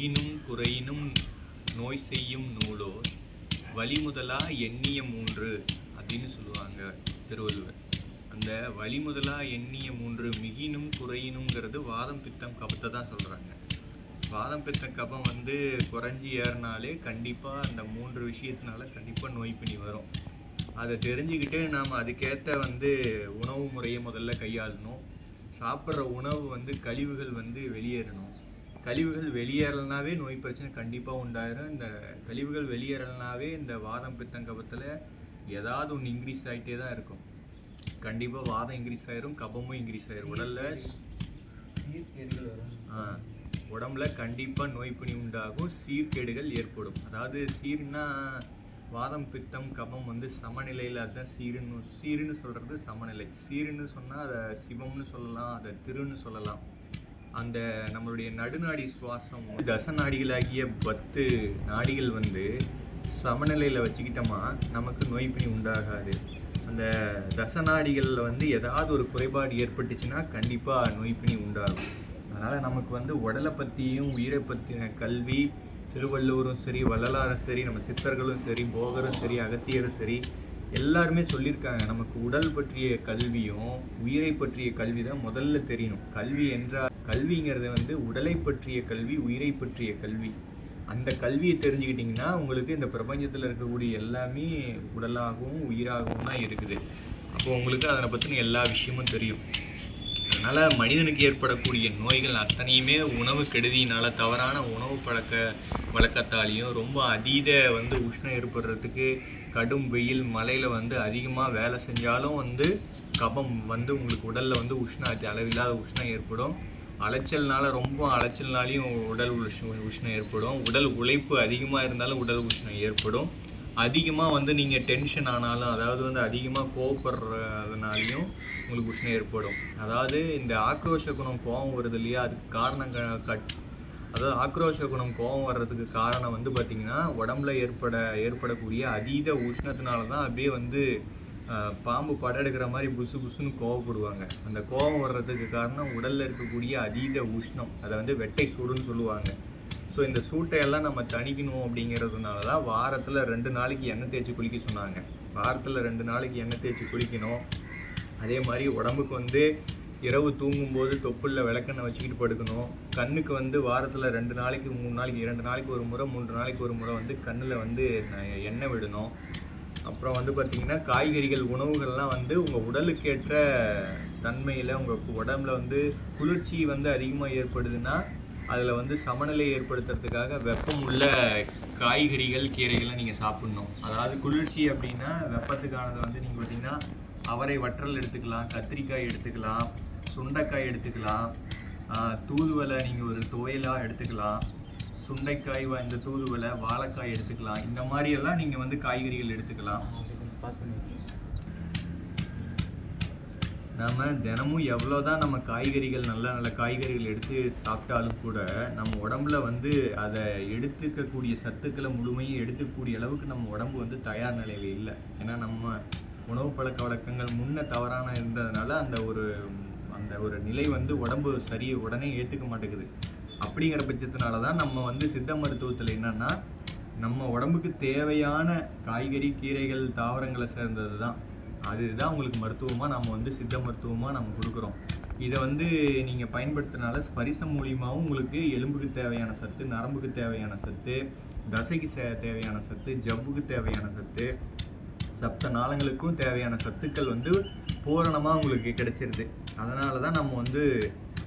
ஈனும் குறையினும் நோய் செய்யும் நூலோ வழிமுதலா எண்ணிய மூன்று அப்படின்னு சொல்லுவாங்க திருவள்ளுவர். அந்த வழிமுதலா எண்ணிய மூன்று மிகினும் குறையினுங்கிறது வாதம் பித்தம் கபத்தை தான் சொல்கிறாங்க வாதம் பித்த கபம் வந்து குறைஞ்சி ஏறினாலே கண்டிப்பாக அந்த மூன்று விஷயத்தினால கண்டிப்பாக நோய் பிணி வரும். அதை தெரிஞ்சுக்கிட்டு நாம் அதுக்கேற்ற வந்து உணவு முறையை முதல்ல கையாளணும். சாப்பிட்ற உணவு வந்து கழிவுகள் வந்து வெளியேறணும். கழிவுகள் வெளியேறலனாவே நோய் பிரச்சனை கண்டிப்பாக உண்டாயிரும். இந்த கழிவுகள் வெளியேறலனாவே இந்த வாதம் பித்தம் கபத்தில் ஏதாவது ஒன்று இன்க்ரீஸ் ஆகிட்டே தான் இருக்கும். கண்டிப்பாக வாதம் இன்க்ரீஸ் ஆயிரும் கபமும் இன்க்ரீஸ் ஆயிரும். உடல்ல ஆ, உடம்புல கண்டிப்பாக நோய் பிணி உண்டாகும் சீர்கேடுகள் ஏற்படும். அதாவது சீர்னா வாதம் பித்தம் கபம் வந்து சமநிலையில் அதுதான் சீருன்னு சீருன்னு சொல்கிறது சமநிலை. சீருன்னு சொன்னால் அதை சிவம்னு சொல்லலாம் அதை திருன்னு சொல்லலாம். அந்த நம்மளுடைய நடுநாடி சுவாசம் தச நாடிகளாகிய பத்து நாடிகள் வந்து சமநிலையில் வச்சுக்கிட்டோமா நமக்கு நோய் உண்டாகாது. அந்த தச நாடிகளில் வந்து ஏதாவது ஒரு குறைபாடு ஏற்பட்டுச்சுன்னா கண்டிப்பாக நோய் உண்டாகும். அதனால் நமக்கு வந்து உடலை பற்றியும் உயிரை பற்றின கல்வி திருவள்ளுவரும் சரி வள்ளலாரும் சரி நம்ம சித்தர்களும் சரி போகரும் சரி அகத்தியரும் சரி எல்லாருமே சொல்லியிருக்காங்க. நமக்கு உடல் பற்றிய கல்வியும் உயிரை பற்றிய கல்வி தான் முதல்ல தெரியணும். கல்வி என்றால் கல்விங்கிறது வந்து உடலை பற்றிய கல்வி உயிரை பற்றிய கல்வி. அந்த கல்வியை தெரிஞ்சுக்கிட்டிங்கன்னா உங்களுக்கு இந்த பிரபஞ்சத்தில் இருக்கக்கூடிய எல்லாமே உடலாகவும் உயிராகவும் தான் இருக்குது. அப்போ உங்களுக்கு அதனை பற்றின எல்லா விஷயமும் தெரியும். அதனால் மனிதனுக்கு ஏற்படக்கூடிய நோய்கள் அத்தனையுமே உணவு கெடுதியினால் தவறான உணவு பழக்க வழக்கத்தாலையும் ரொம்ப அதீத வந்து உஷ்ணம் ஏற்படுறதுக்கு கடும் வெயில் மழையில் வந்து அதிகமாக வேலை செஞ்சாலும் வந்து கபம் வந்து உங்களுக்கு உடலில் வந்து உஷ்ணம் அளவில்லாத உஷ்ணம் ஏற்படும். அலைச்சல்னால ரொம்ப அலைச்சல்னாலையும் உடல் உஷ்ணம் உஷ்ணம் ஏற்படும். உடல் உழைப்பு அதிகமாக இருந்தாலும் உடல் உஷ்ணம் ஏற்படும். அதிகமாக வந்து நீங்கள் டென்ஷன் ஆனாலும் அதாவது வந்து அதிகமாக கோவப்படுறதுனாலையும் உங்களுக்கு உஷ்ணம் ஏற்படும். அதாவது இந்த ஆக்ரோஷ குணம் கோபம் வருது இல்லையா? அதுக்கு காரணம் கட் அதாவது ஆக்ரோஷ குணம் கோபம் வர்றதுக்கு காரணம் வந்து பார்த்திங்கன்னா உடம்புல ஏற்பட ஏற்படக்கூடிய அதீத உஷ்ணத்தினால தான் அப்படியே வந்து பாம்பு படம் எடுக்கிற மாதிரி புசு புசுன்னு கோவப்படுவாங்க. அந்த கோபம் வர்றதுக்கு காரணம் உடலில் இருக்கக்கூடிய அதீத உஷ்ணம். அதை வந்து வெட்டை சூடுன்னு சொல்லுவாங்க. ஸோ இந்த சூட்டையெல்லாம் நம்ம தணிக்கணும் அப்படிங்கிறதுனால தான் வாரத்தில் ரெண்டு நாளைக்கு எண்ணெய் தேய்ச்சி குளிக்க சொன்னாங்க. வாரத்தில் ரெண்டு நாளைக்கு எண்ணெய் தேய்ச்சி குளிக்கணும். அதே மாதிரி உடம்புக்கு வந்து இரவு தூங்கும்போது தொப்புளில் விளக்கெண்ணெய் வச்சுக்கிட்டு படுக்கணும். கண்ணுக்கு வந்து வாரத்தில் ரெண்டு நாளைக்கு மூணு நாளைக்கு இரண்டு நாளைக்கு ஒரு முறை மூன்று நாளைக்கு ஒரு முறை வந்து கண்ணில் வந்து எண்ணெய் விடணும். அப்புறம் வந்து பார்த்திங்கன்னா காய்கறிகள் உணவுகள்லாம் வந்து உங்கள் உடலுக்கேற்ற தன்மையில் உங்கள் உடம்புல வந்து குளிர்ச்சி வந்து அதிகமாக ஏற்படுதுன்னா அதில் வந்து சமநிலை ஏற்படுத்துறதுக்காக வெப்பம் உள்ள காய்கறிகள் கீரைகளை நீங்கள் சாப்பிட்ணும். அதாவது குளிர்ச்சி அப்படின்னா வெப்பத்துக்கானது வந்து நீங்கள் பார்த்தீங்கன்னா அவரை வற்றல் எடுத்துக்கலாம் கத்திரிக்காய் எடுத்துக்கலாம் சுண்டைக்காய் எடுத்துக்கலாம் தூதுவலை நீங்கள் ஒரு துவையலாக எடுத்துக்கலாம் சுண்டைக்காய் வ- இந்த தூதுவலை வாழைக்காய் எடுத்துக்கலாம். இந்த மாதிரி எல்லாம் நீங்கள் வந்து காய்கறிகள் எடுத்துக்கலாம். நம்ம தினமும் எவ்வளோ தான் நம்ம காய்கறிகள் நல்ல நல்ல காய்கறிகள் எடுத்து சாப்பிட்டாலும் கூட நம்ம உடம்புல வந்து அதை எடுத்துக்கக்கூடிய சத்துக்களை முழுமையும் எடுத்துக்கக்கூடிய அளவுக்கு நம்ம உடம்பு வந்து தயார் நிலையில் இல்லை. ஏன்னா நம்ம உணவு பழக்க வழக்கங்கள் முன்ன தவறான இருந்ததுனால அந்த ஒரு அந்த ஒரு நிலை வந்து உடம்பு சரி உடனே ஏற்றுக்க மாட்டேங்குது. அப்படிங்கிற பட்சத்தினால தான் நம்ம வந்து சித்த மருத்துவத்தில் என்னன்னா நம்ம உடம்புக்கு தேவையான காய்கறி கீரைகள் தாவரங்களை சேர்ந்தது தான் அதுதான் உங்களுக்கு மருத்துவமாக நம்ம வந்து சித்த மருத்துவமாக நம்ம கொடுக்குறோம். இதை வந்து நீங்கள் பயன்படுத்துறதுனால ஸ்பரிசம் மூலியமாகவும் உங்களுக்கு எலும்புக்கு தேவையான சத்து நரம்புக்கு தேவையான சத்து தசைக்கு தேவையான சத்து ஜவ்வுக்கு தேவையான சத்து சப்த நாளங்களுக்கும் தேவையான சத்துக்கள் வந்து பூரணமாக உங்களுக்கு கிடைச்சிருது. அதனால தான் நம்ம வந்து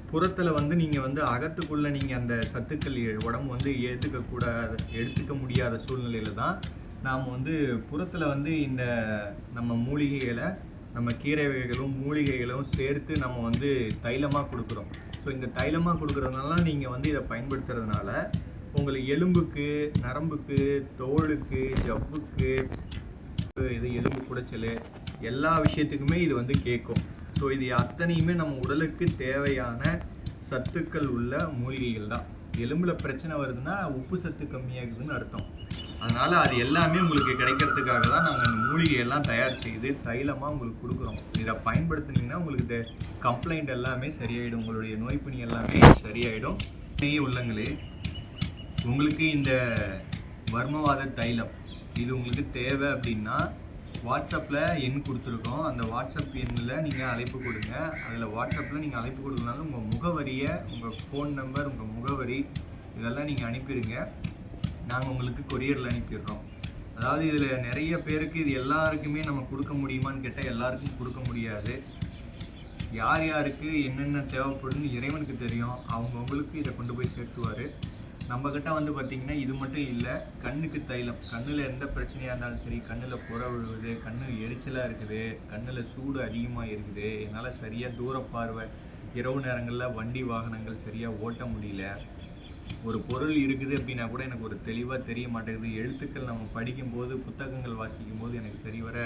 புறத்தில் வந்து நீங்கள் வந்து அகத்துக்குள்ளே நீங்கள் அந்த சத்துக்கள் எ- உடம்பு வந்து ஏற்றுக்க எடுத்துக்க முடியாத சூழ்நிலையில தான் நாம் வந்து புறத்தில் வந்து இந்த நம்ம மூலிகைகளை நம்ம கீரை வகைகளும் மூலிகைகளும் சேர்த்து நம்ம வந்து தைலமாக கொடுக்குறோம். ஸோ இந்த தைலமாக கொடுக்குறதுனால நீங்கள் வந்து இதை பயன்படுத்துறதுனால உங்களுக்கு எலும்புக்கு நரம்புக்கு தோலுக்கு ஜவ்வுக்கு இது எலும்பு குடைச்சல் எல்லா விஷயத்துக்குமே இது வந்து கேட்கும். ஸோ இது அத்தனையுமே நம்ம உடலுக்கு தேவையான சத்துக்கள் உள்ள மூலிகைகள் தான். எலும்பில் பிரச்சனை வருதுன்னா உப்பு சத்து கம்மியாகுதுன்னு அர்த்தம். அதனால் அது எல்லாமே உங்களுக்கு கிடைக்கிறதுக்காக தான் நாங்கள் அந்த மூலிகையெல்லாம் தயார் செய்து தைலமாக உங்களுக்கு கொடுக்குறோம். இதை பயன்படுத்தினீங்கன்னா உங்களுக்கு இந்த கம்ப்ளைண்ட் எல்லாமே சரியாயிடும். உங்களுடைய நோய் எல்லாமே சரியாயிடும். நெய் உள்ளங்களே உங்களுக்கு இந்த வர்மவாத தைலம் இது உங்களுக்கு தேவை அப்படின்னா வாட்ஸ்அப்பில் எண் கொடுத்துருக்கோம். அந்த வாட்ஸ்அப் எண்ணில் நீங்கள் அழைப்பு கொடுங்க. அதில் வாட்ஸ்அப்பில் நீங்கள் அழைப்பு கொடுக்கலனாலும் உங்கள் முகவரியை உங்கள் ஃபோன் நம்பர் உங்கள் முகவரி இதெல்லாம் நீங்கள் அனுப்பிடுங்க. நாங்கள் உங்களுக்கு கொரியரில் அனுப்பிடுறோம். அதாவது இதில் நிறைய பேருக்கு இது எல்லாருக்குமே நம்ம கொடுக்க முடியுமான்னு கேட்டால் எல்லாருக்கும் கொடுக்க முடியாது. யார் யாருக்கு என்னென்ன தேவைப்படுன்னு இறைவனுக்கு தெரியும். அவங்கவுங்களுக்கு இதை கொண்டு போய் சேர்த்துவார். நம்மக்கிட்ட வந்து பார்த்திங்கன்னா இது மட்டும் இல்லை கண்ணுக்கு தைலம். கண்ணில் எந்த பிரச்சனையாக இருந்தாலும் சரி கண்ணில் புற விழுவுது கண்ணு எரிச்சலாக இருக்குது கண்ணில் சூடு அதிகமாக இருக்குது என்னால் சரியாக தூர பார்வை இரவு நேரங்களில் வண்டி வாகனங்கள் சரியாக ஓட்ட முடியல ஒரு பொருள் இருக்குது அப்படின்னா கூட எனக்கு ஒரு தெளிவாக தெரிய மாட்டேங்குது. எழுத்துக்கள் நம்ம படிக்கும்போது புத்தகங்கள் வாசிக்கும் போது எனக்கு சரிவர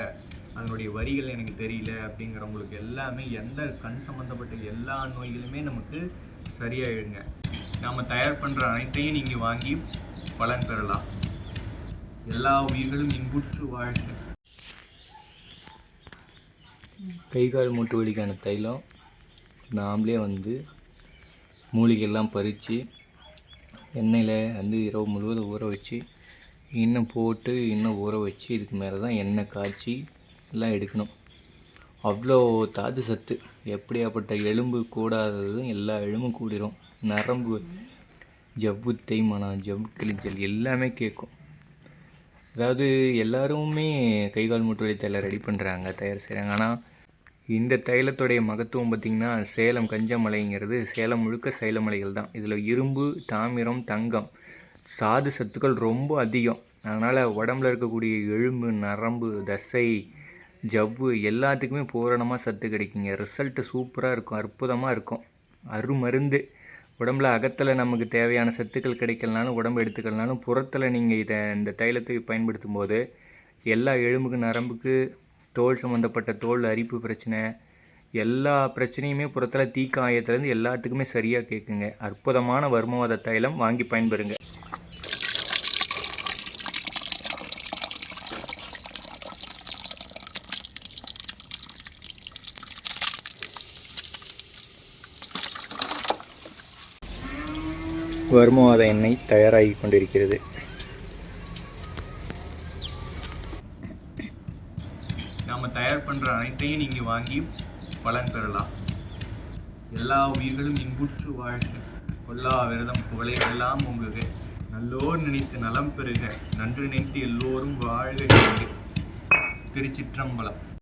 அதனுடைய வரிகள் எனக்கு தெரியல அப்படிங்கிறவங்களுக்கு எல்லாமே எந்த கண் சம்மந்தப்பட்ட எல்லா நோய்களுமே நமக்கு சரியாயிடுங்க. நாம் தயார் பண்ணுற அனைத்தையும் நீங்கள் வாங்கி பலன் பெறலாம். எல்லா உயிர்களும் இன்புற்று வாழ்க. கை கால் மூட்டு வலிக்கான தைலம். நாமளே வந்து மூலிகையெல்லாம் பறித்து எண்ணெயில் வந்து இரவு முழுவதும் ஊற வச்சு இன்னும் போட்டு இன்னும் ஊற வச்சு இதுக்கு மேலே தான் எண்ணெய் காய்ச்சி எல்லாம் எடுக்கணும். அவ்வளோ தாது சத்து. எப்படியாப்பட்ட எலும்பு கூடாததும் எல்லா எலும்பும் கூடிரும். நரம்பு ஜவ்வு தேய்மானம் ஜவ்வு கிழிஞ்சல் எல்லாமே கேட்கும். அதாவது எல்லாருமே கை கால் மூட்டு வலி ரெடி பண்ணுறாங்க தயார் செய்கிறாங்க ஆனால் இந்த தைலத்துடைய மகத்துவம் பார்த்திங்கன்னா சேலம் கஞ்சமலைங்கிறது சேலம் முழுக்க சைலமலைகள் தான். இதில் இரும்பு தாமிரம் தங்கம் சாது சத்துக்கள் ரொம்ப அதிகம். அதனால் உடம்புல இருக்கக்கூடிய எலும்பு நரம்பு தசை ஜவ்வு எல்லாத்துக்குமே பூரணமாக சத்து கிடைக்குங்க. ரிசல்ட்டு சூப்பராக இருக்கும் அற்புதமாக இருக்கும். அருமருந்து. உடம்புல அகத்தில் நமக்கு தேவையான சத்துக்கள் கிடைக்கலனாலும் உடம்பு எடுத்துக்கலனாலும் புறத்தில் நீங்கள் இதை இந்த தைலத்தை பயன்படுத்தும் போது எல்லா எலும்புக்கு நரம்புக்கு தோல் சம்மந்தப்பட்ட தோல் அரிப்பு பிரச்சனை எல்லா பிரச்சனையுமே புறத்தில் தீக்காயத்துலேருந்து எல்லாத்துக்குமே சரியாக கேட்குங்க அற்புதமான வர்மவாத தைலம் வாங்கி பயன்பெறுங்க. வர்மவாத எண்ணெய் தயாராகி கொண்டிருக்கிறது. நாம் அனைத்தையும் நீங்கள் வாங்கி பலன் பெறலாம். எல்லா உயிர்களும் இன்புற்று வாழ்க. கொல்லா விரதம் புகழையெல்லாம் உங்குக நல்லோர் நினைத்து நலம் பெறுக. நன்று நினைத்து எல்லோரும் வாழ்க. திருச்சிற்றம்பலம்.